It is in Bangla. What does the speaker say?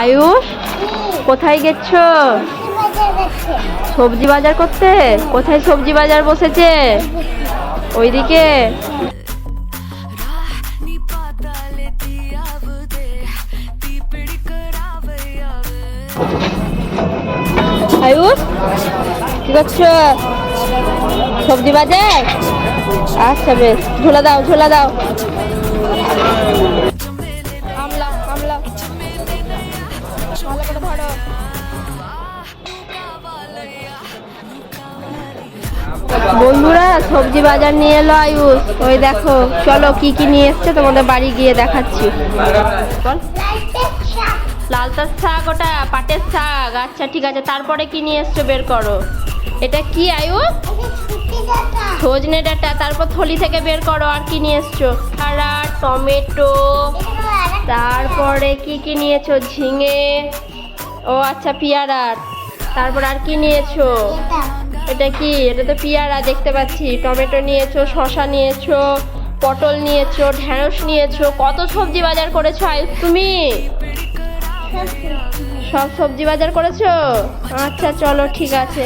আয়ুষ, কোথায় গেছ? সবজি বাজার করতে? কোথায় সবজি বাজার বসেছে? ওইদিকে। আয়ুষ, কি করছ? সবজি বাজার? আচ্ছা বেশ, ঝোলা দাও ঝোলা দাও। বন্ধুরা সবজি বাজার নিয়ে এলো আয়ুষ ওই দেখো, চলো কি কি নিয়ে এসছে, তোমাদের বাড়ি গিয়ে দেখাচ্ছি। লালতার শাক ওটা, পাটের শাক। আচ্ছা ঠিক আছে, তারপরে কি নিয়ে এসছো বের করো। এটা কি আয়ুষ সজনে ডাটা, তারপর থলি থেকে বের করো, আর কি নিয়ে এসছো? কারা টমেটো, তারপরে কি কি নিয়েছো ঝিঙে, ও আচ্ছা পিয়ারার তারপর আর কি নিয়েছো এটা কি? এটা তো পিয়ারা দেখতে পাচ্ছি। টমেটো নিয়েছো শশা নিয়েছো পটল নিয়েছো ঢ্যাঁড়স নিয়েছো। কত সবজি বাজার করেছ আয়ুষ তুমি? সব সবজি বাজার করেছ? আচ্ছা চলো ঠিক আছে।